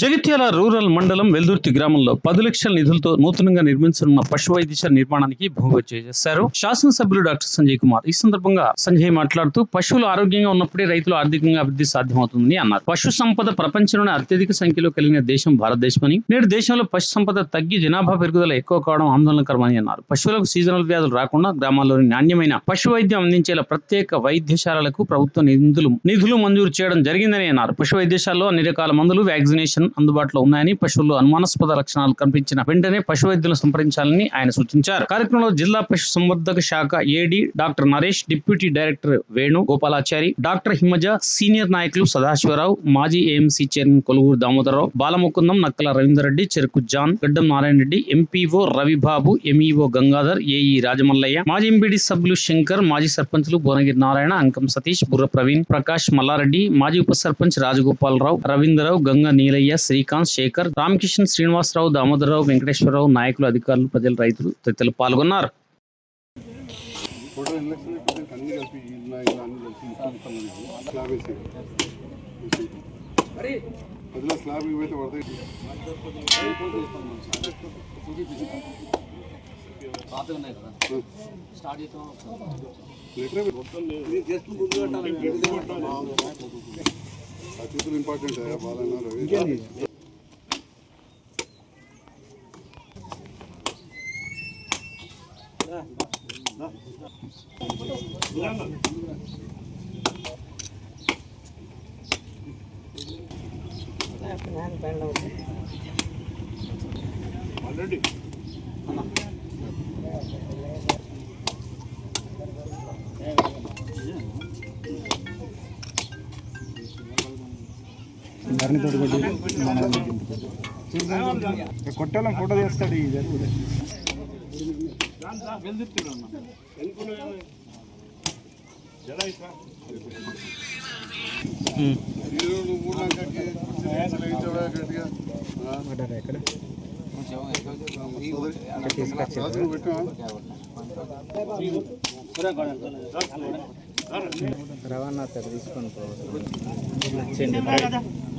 Jagtial rural మండలం వెల్దుర్తి గ్రామంలో పది లక్షల నిధులతో నూతనంగా నిర్మించనున్న పశు వైద్యశాల నిర్మాణానికి భూమి చేశారు. శాసనసభ్యులు డాక్టర్ సంజయ్ కుమార్ ఈ సందర్భంగా సంజయ్ మాట్లాడుతూ పశువులు ఆరోగ్యంగా ఉన్నప్పుడే రైతులు ఆర్థికంగా అభివృద్ధి సాధ్యమవుతుందని అన్నారు. పశు సంపద ప్రపంచంలోనే అత్యధిక సంఖ్యలో కలిగిన దేశం భారతదేశమని నేడు దేశంలో పశు సంపద తగ్గి జనాభా పెరుగుదల ఎక్కువ కావడం ఆందోళనకరమని అన్నారు. పశువులకు సీజనల్ వ్యాధులు రాకుండా గ్రామాల్లోని నాణ్యమైన పశు వైద్యం అందించేలా ప్రత్యేక వైద్యశాలలకు ప్రభుత్వం నిధులు నిధులు మంజూరు చేయడం జరిగిందని అన్నారు. పశు వైద్యశాలలో అన్ని రకాల మందులు వ్యాక్సినేషన్ అందుబాటులో ఉన్నాయని పశువుల్లో అనుమానాస్పద లక్షణాలు కనిపించిన వెంటనే పశు వైద్యులను సంప్రదించాలని ఆయన సూచించారు. కార్యక్రమంలో జిల్లా పశు సంవర్ధక శాఖ AD doctor Naresh deputy director Venu Gopalachari doctor Himaja senior నాయకులు సదాశివరావు మాజీ AMC chairman Koluguru Damodararao Balamukundam Nakkala Ravinderreddy Cheruku John Gaddam Narayana Reddy MPO Ravibabu MEO Gangadhar AE Rajamallaiah మాజీ ఎంపీడీ సభ్యులు శంకర్ మాజీ సర్పంచ్లు భువనగిరి నారాయణ అంకం సతీష్ బుర్ర ప్రవీణ్ ప్రకాష్ మల్లారెడ్డి మాజీ ఉప సర్పంచ్ రాజగోపాలరావు రవీంద్రరావు గంగా నీలయ్య శ్రీకాంత్ శేఖర్ రామకిషన్ శ్రీనివాసరావు దామోదరరావు వెంకటేశ్వరరావు నాయకులు అధికారులు ప్రజలు రైతులు తదితరులు పాల్గొన్నారు. టోటల్ ఎలక్షన్ ಅತಿಥಿಗಳು ಇಂಪಾರ್ಟೆಂಟ್ ಬಾಲಣ್ಣ ರವಿ ಆಲ್ರೆಡಿ మూడు గంటలకి లేచావా గట్టిగా ఆ? ఎక్కడ రాత్రి పెట్టావా రవాణా తీసుకొని పోవాలి.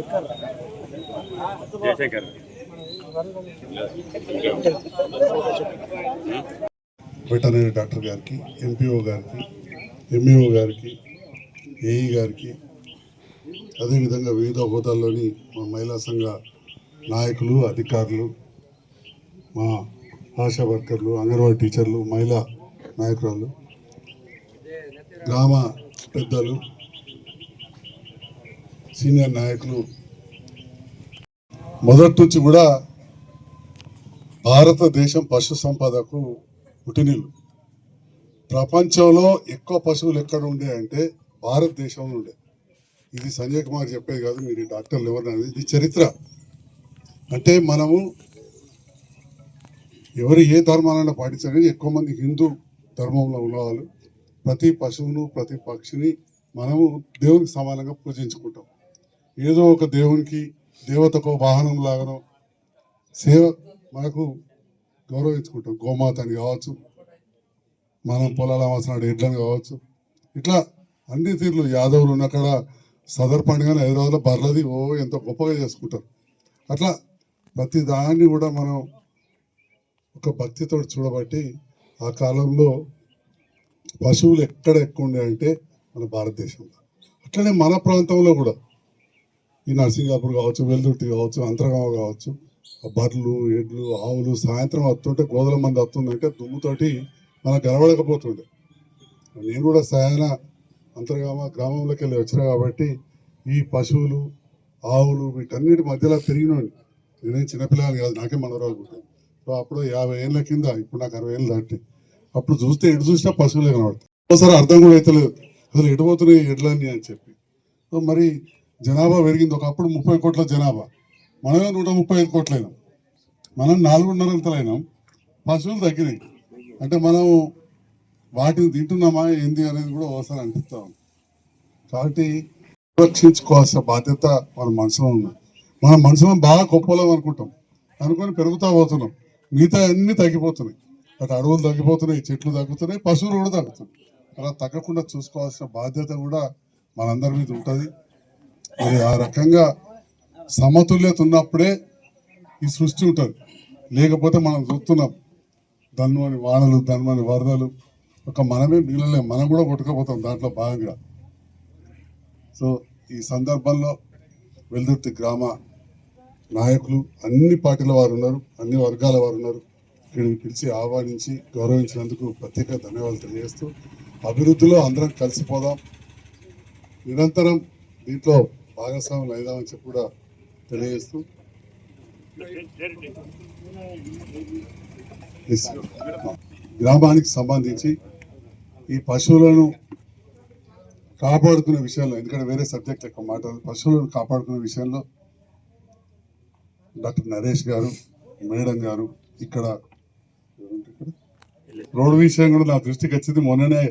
క్యాటిల్ వెటనరీ డాక్టర్ గారికి ఎంపీఓ గారికి ఎంఈఓ గారికి ఏఈ గారికి అదేవిధంగా వివిధ హోదాల్లోని మా మహిళా సంఘ నాయకులు అధికారులు మా ఆశా వర్కర్లు అంగన్వాడీ టీచర్లు మహిళా నాయకురాలు గ్రామ పెద్దలు సీనియర్ నాయకులు. మొదటి నుంచి కూడా భారతదేశం పశు సంపదకు పుట్టినిల్లు. ప్రపంచంలో ఎక్కువ పశువులు ఎక్కడ ఉండే అంటే భారతదేశంలో ఉండే. ఇది సంజయ్ కుమార్ చెప్పేది కాదు మీరు డాక్టర్లు ఎవరు అనేది. ఇది చరిత్ర. అంటే మనము ఎవరు ఏ ధర్మాలను పాటించాలని ఎక్కువ మంది హిందూ ధర్మంలో ఉన్నవాళ్ళు. ప్రతి పశువును ప్రతి పక్షిని మనము దేవునికి సమానంగా పూజించుకుంటాం. ఏదో ఒక దేవునికి దేవతకు వాహనం లాగానో సేవ మనకు గౌరవించుకుంటాం. గోమాతని కావచ్చు మనం పొలాల అవసరం ఎడ్లని కావచ్చు. ఇట్లా అన్ని తీర్లు యాదవులు ఉన్నక్కడ సదర్ పండుగను హైదరాబాద్లో బర్లది ఓ ఎంత గొప్పగా చేసుకుంటారు. అట్లా ప్రతి దాన్ని కూడా మనం ఒక భక్తితో చూడబట్టి ఆ కాలంలో పశువులు ఎక్కడ ఎక్కువ ఉండే అంటే మన భారతదేశంలో. అట్లనే మన ప్రాంతంలో కూడా ఈ నర్సింగాపూర్ కావచ్చు వెల్దుర్తి కావచ్చు అంతరగామ కావచ్చు ఆ బర్రెలు ఎడ్లు ఆవులు సాయంత్రం వస్తుంటే గోదల మంది వస్తుందంటే దుమ్ముతోటి మనకు కనబడకపోతుండే. నేను కూడా సాయన అంతర్గామ గ్రామంలోకి వెళ్ళి వచ్చిన కాబట్టి ఈ పశువులు ఆవులు వీటన్నిటి మధ్యలో పెరిగినోండి నేనేం చిన్నపిల్లలు కాదు నాకే మనవరాలు పుట్టాను సో అప్పుడు యాభై ఏళ్ళ కింద ఇప్పుడు నాకు అరవై ఏళ్ళు దాటి. అప్పుడు చూస్తే ఎటు చూసినా పశువులే కనబడతాయి. ఒకసారి అర్థం కూడా అవుతలేదు అసలు ఎటు పోతున్నాయి ఎడ్లన్నీ అని చెప్పి. మరి జనాభా పెరిగింది. ఒకప్పుడు ముప్పై కోట్ల జనాభా. మనమే నూట ముప్పై ఐదు కోట్లైనాం. మనం నాలుగున్నర అంతలైనాం. పశువులు తగ్గినాయి. అంటే మనం వాటిని తింటున్నామా ఏంది అనేది కూడా ఒకసారి అనిపిస్తాం కాబట్టి రక్షించుకోవాల్సిన బాధ్యత మన మనసులో ఉంది. మన మనసులో బాగా గొప్పలం అనుకుంటాం. అనుకొని పెరుగుతా పోతున్నాం. మిగతా అన్ని తగ్గిపోతున్నాయి. అటు అడవులు తగ్గిపోతున్నాయి చెట్లు తగ్గుతున్నాయి పశువులు కూడా తగ్గుతున్నాయి. అలా తగ్గకుండా చూసుకోవాల్సిన బాధ్యత కూడా మనందరి మీద ఉంటుంది. మరి ఆ రకంగా సమతుల్యత ఉన్నప్పుడే ఈ సృష్టి ఉంటుంది. లేకపోతే మనం చూస్తున్నాం ధన్వని వానలు ధన్వని వరదలు ఒక మనమే మిగిలలేం మనం కూడా కొట్టుకుపోతాం దాంట్లో భాగంగా. సో ఈ సందర్భంలో వెల్దుర్తి గ్రామ నాయకులు అన్ని పార్టీల వారు ఉన్నారు అన్ని వర్గాల వారు ఉన్నారు. ఇక్కడికి పిలిచి ఆహ్వానించి గౌరవించినందుకు ప్రత్యేక ధన్యవాదాలు తెలియజేస్తూ అభివృద్ధిలో అందరం కలిసిపోదాం. నిరంతరం దీంట్లో భాగస్వాములు అయిదామని చెప్పి కూడా తెలియజేస్తూ ఎస్. గ్రామానికి సంబంధించి ఈ పశువులను కాపాడుకునే విషయంలో ఎందుకంటే వేరే సబ్జెక్ట్ యొక్క మాట్లాడు పశువులను కాపాడుకునే విషయంలో డాక్టర్ నరేష్ గారు మేడం గారు ఇక్కడ రోడ్డు విషయం కూడా నా దృష్టికి వచ్చింది. మొన్ననే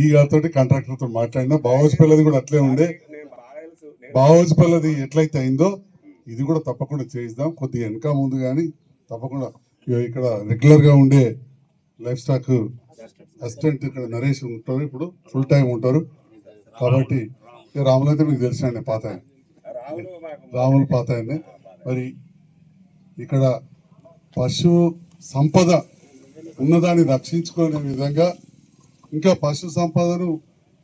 ఈ గారితో కాంట్రాక్టర్తో మాట్లాడినా. బావోజ్పల్లది కూడా అట్లే ఉండే. బావోజ్పల్లది ఎట్లయితే అయిందో ఇది కూడా తప్పకుండా చేయిద్దాం. కొద్దిగా వెనక ముందు కానీ తప్పకుండా ఇక్కడ రెగ్యులర్గా ఉండే లైఫ్ స్టాక్ అసిస్టెంట్ ఇక్కడ నరేష్ ఉంటారు. ఇప్పుడు ఫుల్ టైం ఉంటారు. కాబట్టి రాములు అయితే మీకు తెలిసిన పాత రాములు పాత మరి ఇక్కడ పశు సంపద ఉన్నదాన్ని రక్షించుకునే విధంగా ఇంకా పశు సంపదను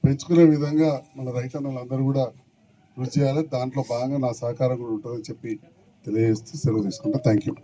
పెంచుకునే విధంగా మన రైతన్నలందరూ కూడా కృషి చేయాలి. దాంట్లో భాగంగా నా సహకారం కూడా ఉంటుందని చెప్పి తెలియజేస్తూ సెలవు తీసుకుంటా. Thank you